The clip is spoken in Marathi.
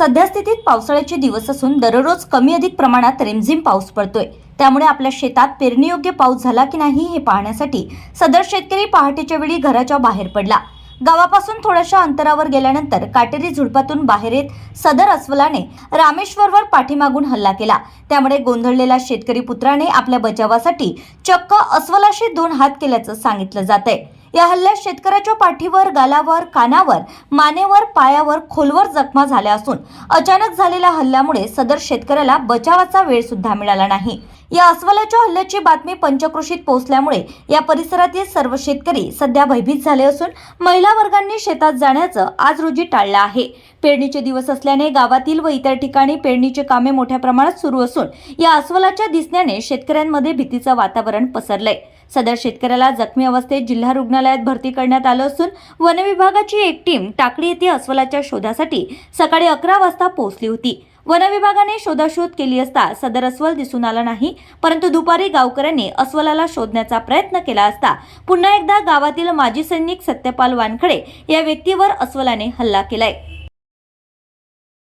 सध्या स्थितीत पावसाळ्याचे दिवस असून दररोज कमी अधिक प्रमाणात रिमझिम पाऊस पडतोय. त्यामुळे आपल्या शेतात पेरणीयोग्य पाऊस झाला की नाही हे पाहण्यासाठी सदर शेतकरी पहाटेच्या वेळी घराच्या बाहेर पडला. गावापासून थोड्याशा अंतरावर गेल्यानंतर काटेरी झुडपातून बाहेर येत सदर अस्वलाने रामेश्वरवर पाठीमागून हल्ला केला. त्यामुळे गोंधळलेला शेतकरी पुत्राने आपल्या बचावासाठी चक्क अस्वलाशी दोन हात केल्याचं सांगितलं जात आहे या हल्ल्यात शेतकऱ्याच्या पाठीवर गालावर कानावर मानेवर पायावर खोलवर जखमा झाल्या असून अचानक झालेल्या हल्ल्यामुळे सदर शेतकऱ्याला बचावाचा वेळ सुद्धा मिळाला नाही. या अस्वलाच्या हल्ल्याची बातमी पंचक्रोशीत पोहोचल्यामुळे या परिसरातील सर्व शेतकरी सध्या भयभीत झाले असून महिला वर्गांनी शेतात जाण्याचं आज रोजी टाळलं आहे. पेरणीचे दिवस असल्याने गावातील व इतर ठिकाणी पेरणीचे कामे मोठ्या प्रमाणात सुरू असून या अस्वलाच्या दिसण्याने शेतकऱ्यांमध्ये भीतीचं वातावरण पसरलंय. सदर शेतकऱ्याला जखमी अवस्थेत जिल्हा रुग्णालयात भरती करण्यात आलं असून वनविभागाची एक टीम टाकळी येथे अस्वलाच्या शोधासाठी सकाळी अकरा वाजता पोहोचली होती. वनविभागाने शोधाशोध केली असता सदर अस्वल दिसून आला नाही परंतु दुपारी गावकऱ्यांनी अस्वलाला शोधण्याचा प्रयत्न केला असता पुन्हा एकदा गावातील माजी सैनिक सत्यपाल वानखडे या व्यक्तीवर अस्वलाने हल्ला केलाय.